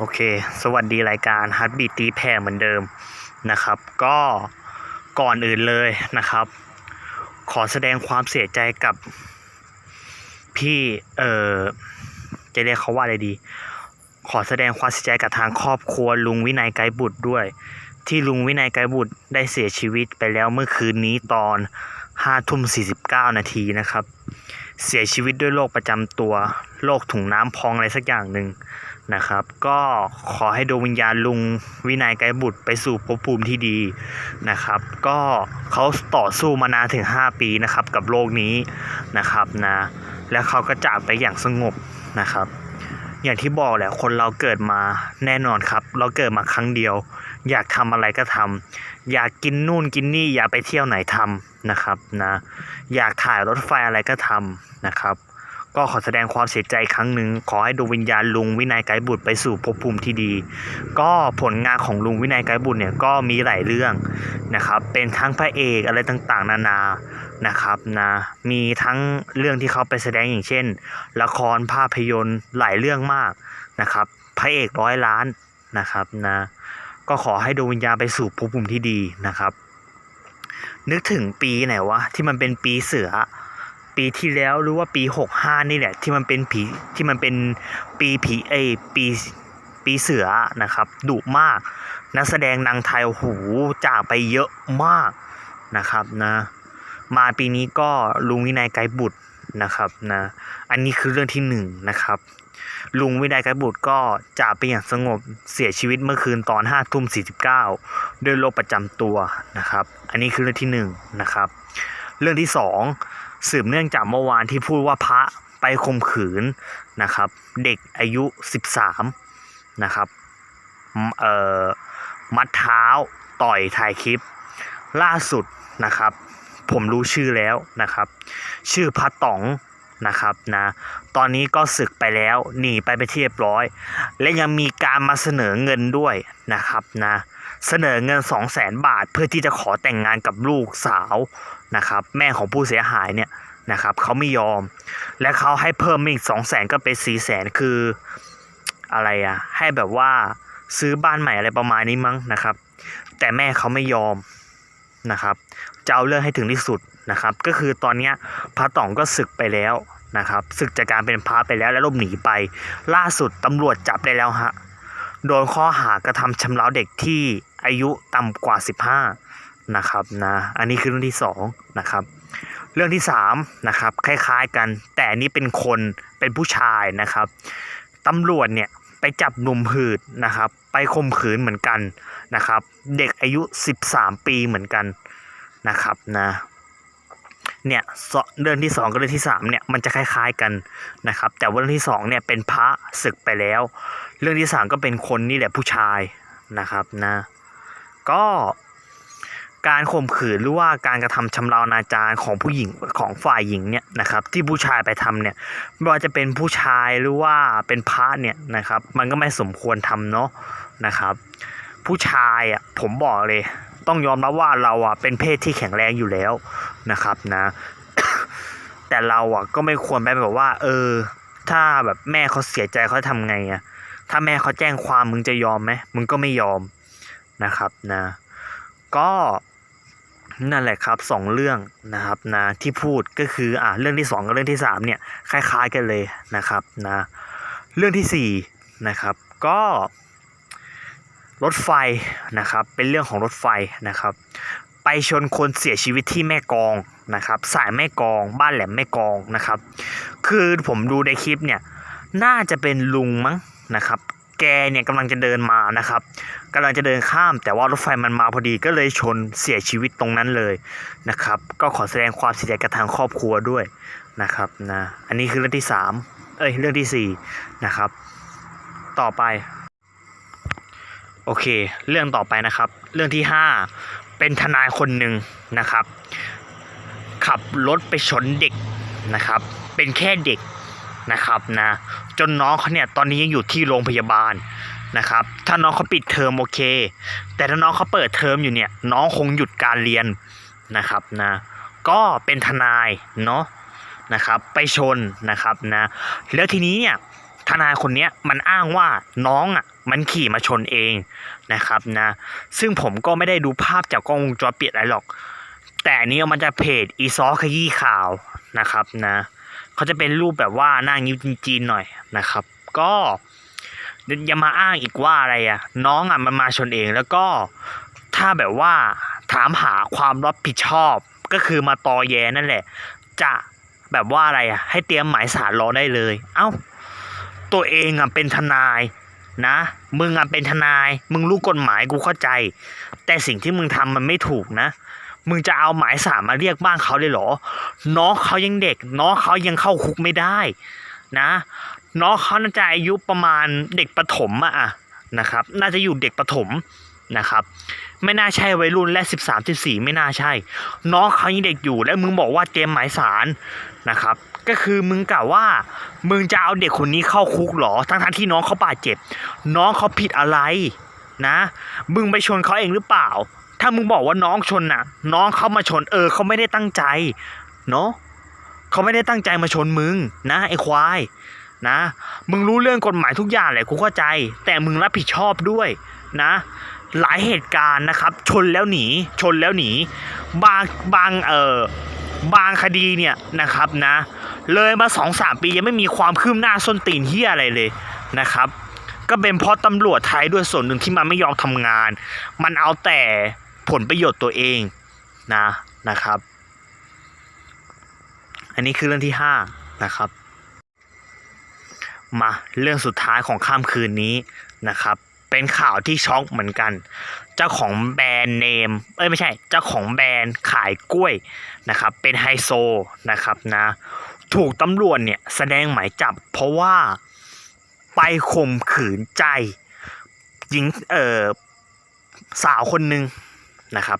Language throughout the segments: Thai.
โอเค สวัสดีรายการฮัตบีตีแพรเหมือนเดิมนะครับ ก็ก่อนอื่นเลยนะครับ ขอแสดงความเสียใจกับพี่เอ่อจะเรียกเขาว่าอะไรดี ขอแสดงความเสียใจกับทางครอบครัวลุงวินัยไกรบุตรด้วย ที่ลุงวินัยไกรบุตรได้เสียชีวิตไปแล้วเมื่อคืนนี้ตอนห้าทุ่มสี่สิบเก้านาทีนะครับ เสียชีวิตด้วยโรคประจำตัวโรคถุงน้ำพองอะไรสักอย่างหนึ่ง นะครับ ก็ขอให้ดวงวิญญาณลุงวินัยไกรบุตรไปสู่ภพภูมิที่ดีนะครับ ก็เขาต่อสู้มานานถึง 5 ปีนะครับกับโลกนี้นะครับนะแล้วเขาก็จากไปอย่างสงบนะครับ อย่างที่บอกแหละคนเราเกิดมาแน่นอนครับ เราเกิดมาครั้งเดียว อยากทำอะไรก็ทำอยากกินนู่นกินนี่อยากไปเที่ยวไหนทำนะครับนะอยากถ่ายรถไฟอะไรก็ทำนะครับ ก็ขอแสดงความเสียใจครั้งหนึ่งขอให้ดวงวิญญาณลุงวินัยไกรบุตรไปสู่ภพภูมิที่ดี ก็ผลงานของลุงวินัยไกรบุตรเนี่ยก็มีหลายเรื่องนะครับเป็นทั้งพระเอกอะไรต่างๆ นานานะครับนะมีทั้งเรื่องที่เขาไปแสดงอย่างเช่น ละครภาพยนตร์หลายเรื่องมากนะครับพระเอกร้อยล้านนะครับนะก็ขอให้ดวงวิญญาณไปสู่ภพภูมิที่ดีนะครับ นึกถึงปีไหนวะที่มันเป็นปีเสือ ปีที่แล้วหรือว่าปีหกห้านี่แหละที่มันเป็นผีที่มันเป็นปีผีเอปีปีเสือนะครับดุมาก นักแสดงนางไทยโอ้โหจากไปเยอะมากนะครับนะมาปีนี้ก็ลุงวินัยไกรบุตรนะครับนะอันนี้คือเรื่องที่หนึ่งนะครับลุงวินัยไกรบุตรก็จากไปอย่างสงบเสียชีวิตเมื่อคืนตอนห้าทุ่มสี่สิบเก้าด้วยโรคประจำตัวนะครับ อันนี้คือเรื่องที่หนึ่งนะครับ เรื่องที่สอง สืบเนื่องจากเมื่อวานที่พูดว่าพระไปข่มขืนนะครับ เด็กอายุ 13 นะครับเอ่อมัดเท้าต่อยถ่ายคลิป ล่าสุดนะครับ ผมรู้ชื่อแล้วนะครับ ชื่อพระต๋องนะครับนะตอนนี้ก็ศึกไปแล้วหนีไปไปนที่เรียบร้อย และยังมีการมาเสนอเงินด้วยนะครับนะเสนอเงิน 2 0 0แสนบาทเพื่อที่จะขอแต่งงานกับลูกสาว นะครับแม่ของผู้เสียหายเนี่ยนะครับเขาไม่ยอม และเขาให้เพิ่มอีก2 0 0แสนก็เป็น4 0 0แสนคืออะไรอะให้แบบว่าซื้อบ้านใหม่อะไรประมาณนี้มั้งนะครับ แต่แม่เขาไม่ยอมนะครับจะเอาเรื่องให้ถึงที่สุดนะครับ ก็คือตอนนี้พระต๋องก็ศึกไปแล้วนะครับศึกจากการเป็นพระไปแล้วและหลบหนีไป ล่าสุดตำรวจจับได้แล้วฮะโดนข้อหากระทำชำเราเด็กที่อายุต่ำกว่า 15 นะครับนะอันนี้คือเรื่องที่2นะครับเรื่องที่3นะครับคล้ายๆกัน แต่นี้เป็นคนเป็นผู้ชายนะครับตำรวจเนี่ยไปจับหนุ่มหืดนะครับไปข่มขืนเหมือนกันนะครับเด็กอายุ 13 ปีเหมือนกันนะครับนะเนี่ยเรื่องที่ 2กับเรื่องที่3เนี่ยมันจะคล้าย ๆกันนะครับแต่ว่าเรื่องที่2เนี่ยเป็นพระศึกไปแล้ว เรื่องที่สามก็เป็นคนนี่แหละผู้ชายนะครับนะก็ การข่มขืนหรือว่าการกระทำชำเราอนาจารของผู้หญิงของฝ่ายหญิงเนี่ยนะครับ ที่ผู้ชายไปทำเนี่ยไม่ว่าจะเป็นผู้ชายหรือว่าเป็นพระเนี่ยนะครับ มันก็ไม่สมควรทำเนาะนะครับ ผู้ชายอะผมบอกเลย ต้องยอมรับว่าเราอะเป็นเพศที่แข็งแรงอยู่แล้วนะครับนะ แต่เราอะก็ไม่ควรไปแบบว่า เออ ถ้าแบบแม่เขาเสียใจเขาทำไงอะถ้าแม่เขาแจ้งความมึงจะยอมไหมมึงก็ไม่ยอมนะครับนะ ก็ นั่นแหละครับสองเรื่องนะครับนะที่พูดก็คืออ่าเรื่องที่สองกับเรื่องที่สามเนี่ยคล้าย ๆกันเลยนะครับนะเรื่องที่สี่นะครับก็รถไฟนะครับเป็นเรื่องของรถไฟนะครับ ไปชนคนเสียชีวิตที่แม่กองนะครับสายแม่กอง บ้านแหลมแม่กองนะครับ คือผมดูในคลิปเนี่ยน่าจะเป็นลุงมั้งนะครับ แกเนี่ยกำลังจะเดินมานะครับกำลังจะเดินข้าม แต่ว่ารถไฟมันมาพอดีก็เลยชนเสียชีวิตตรงนั้นเลยนะครับ ก็ขอแสดงความเสียใจกับทางครอบครัวด้วยนะครับนะอันนี้คือเรื่องที่สามเอ้ยเรื่องที่สี่นะครับต่อไปโอเค เรื่องต่อไปนะครับ เรื่องที่ห้าเป็นทนายคนหนึ่งนะครับ ขับรถไปชนเด็กนะครับ เป็นแค่เด็ก นะครับนะจนน้องเขาเนี่ยตอนนี้ยังอยู่ที่โรงพยาบาลนะครับถ้าน้องเขาปิดเทอมโอเค แต่ถ้าน้องเขาเปิดเทอมอยู่เนี่ยน้องคงหยุดการเรียนนะครับนะก็เป็นทนายเนาะนะครับไปชนนะครับนะแล้วทีนี้เนี่ยทนายคนเนี้ยมันอ้างว่าน้องอะมันขี่มาชนเองนะครับนะซึ่งผมก็ไม่ได้ดูภาพจากกล้องวงจรปิดอะไรหรอก แต่นนี้มันจะเพจอีซอขยี้ข่าวนะครับนะ เขาจะเป็นรูปแบบว่าหน้างิ้วจีนๆหน่อยนะครับ ก็ย่ามาอ้างอีกว่าอะไรอะน้องอะมันมาชนเองแล้วก็ถ้าแบบว่าถามหาความรับผิดชอบก็คือมาตอแยนั่นแหละ จะแบบว่าอะไรอะให้เตรียมหมายสารรอได้เลย เอ้า ตัวเองอะเป็นทนายนะ มึงอะเป็นทนาย มึงรู้กฎหมายกูเข้าใจ แต่สิ่งที่มึงทำมันไม่ถูกนะ มึงจะเอาหมายสารมาเรียกบ้านเขาเลยเหรอ น้องเขายังเด็ก น้องเขายังเข้าคุกไม่ได้ นะ น้องเขาน่าจะอายุประมาณเด็กประถมอะอะนะครับ น่าจะอยู่เด็กประถมนะครับ ไม่น่าใช่วัยรุ่นและสิบสามสิบสี่ไม่น่าใช่ น้องเขายังเด็กอยู่แล้วมึงบอกว่าเตรียมหมายสารนะครับ ก็คือมึงกล่าวว่า มึงจะเอาเด็กคนนี้เข้าคุกเหรอ ทั้งๆที่น้องเขาบาดเจ็บ น้องเขาผิดอะไรนะ มึงไปชนเขาเองหรือเปล่า ถ้ามึงบอกว่าน้องชนน่ะ น้องเขามาชน เออเขาไม่ได้ตั้งใจ เนาะเขาไม่ได้ตั้งใจมาชนมึง นะไอ้ควาย นะ มึงรู้เรื่องกฎหมายทุกอย่างแหละกูเข้าใจ แต่มึงรับผิดชอบด้วยนะ หลายเหตุการณ์นะครับ ชนแล้วหนี ชนแล้วหนี บางบางเออบางคดีเนี่ยนะครับนะ เลยมาสองสามปียังไม่มีความคืบหน้าส้นตีนเฮียอะไรเลยนะครับ ก็เป็นเพราะตำรวจไทยด้วยส่วนหนึ่งที่มันไม่ยอมทำงาน มันเอาแต่ ผลประโยชน์ตัวเองนะนะครับ อันนี้คือเรื่องที่ห้านะครับ มาเรื่องสุดท้ายของค่ำคืนนี้นะครับ เป็นข่าวที่ช็อกเหมือนกัน เจ้าของแบรนด์เนม เอ้ยไม่ใช่ เจ้าของแบรนด์ขายกล้วยนะครับ เป็นไฮโซนะครับนะถูกตำรวจเนี่ยแสดงหมายจับ เพราะว่าไปข่มขืนใจหญิงเออสาวคนหนึ่ง นะครับ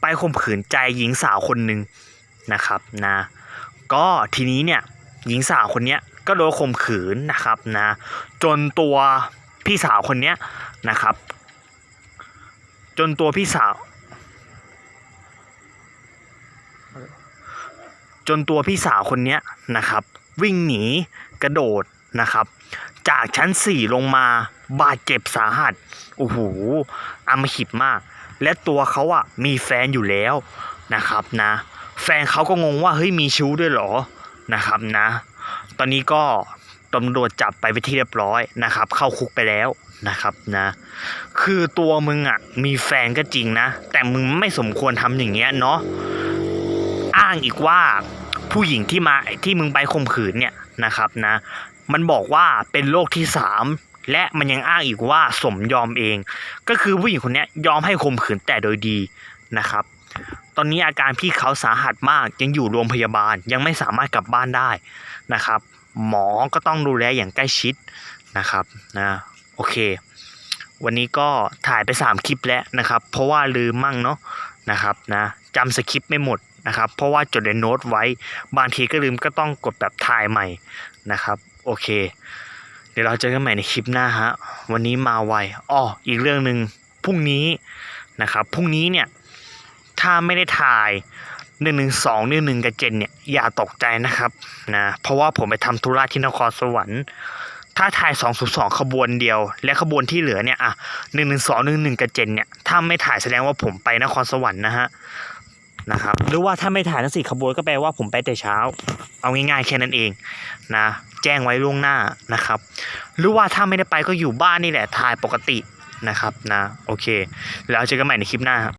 ไปข่มขืนใจหญิงสาวคนหนึ่งนะครับนะก็ทีนี้เนี่ยหญิงสาวคนเนี้ยก็โดนข่มขืนนะครับนะจนตัวพี่สาวคนเนี้ยนะครับ จนตัวพี่สาว จนตัวพี่สาวคนเนี้ยนะครับ วิ่งหนีกระโดดนะครับ จากชั้นสี่ลงมาบาดเจ็บสาหัสโอ้โหอมหิตมาก และตัวเขาอะมีแฟนอยู่แล้วนะครับนะ แฟนเขาก็งงว่าเฮ้ยมีชู้ด้วยเหรอนะครับนะ ตอนนี้ก็ตำรวจจับไปไปที่เรียบร้อยนะครับ เข้าคุกไปแล้วนะครับนะ คือตัวมึงอะมีแฟนก็จริงนะ แต่มึงไม่สมควรทำอย่างเงี้ยเนาะอ้างอีกว่าผู้หญิงที่มาที่มึงไปข่มขืนเนี่ยนะครับนะ มันบอกว่าเป็นโรคที่สาม และมันยังอ้างอีกว่าสมยอมเอง ก็คือผู้หญิงคนนี้ยยอมให้ข่มขืนแต่โดยดีนะครับ ตอนนี้อาการพี่เขาสาหัสมากยังอยู่โรงพยาบาลยังไม่สามารถกลับบ้านได้นะครับ หมอก็ต้องดูแลอย่างใกล้ชิดนะครับนะโอเค วันนี้ก็ถ่ายไป 3 คลิปแล้วนะครับ เพราะว่าลืมมั่งเนาะนะครับนะจำสคริปต์ไม่หมดนะครับ เพราะว่าจดในโน้ตไว้บางทีก็ลืมก็ต้องกดแบบถ่ายใหม่นะครับ โอเค เดี๋ยวเราเจอกันใหม่ในคลิปหน้าฮะ วันนี้มาไวอ้ออีกเรื่องหนึ่งพรุ่งนี้นะครับพรุ่งนี้เนี่ย ถ้าไม่ได้ถ่ายหนึ่งหนึ่งสองหนึ่งหนึ่งกับเจนเนี่ยอย่าตกใจนะครับนะเพราะว่าผมไปทำธุระที่นครสวรรค์ ถ้าถ่ายสองศูนย์สองขบวนเดียว และขบวนที่เหลือเนี่ยอะหนึ่งหนึ่งสองหนึ่งหนึ่งกับเจนเนี่ยถ้าไม่ถ่ายแสดงว่าผมไปนครสวรรค์นะฮะนะครับหรือว่าถ้าไม่ถ่ายทั้งสี่ขบวนก็แปลว่าผมไปแต่เช้า เอาง่ายๆแค่นั้นเองนะ แจ้งไว้ล่วงหน้านะครับ หรือว่าถ้าไม่ได้ไปก็อยู่บ้านนี่แหละถ่ายปกตินะครับนะโอเค แล้วเจอกันใหม่ในคลิปหน้าครับ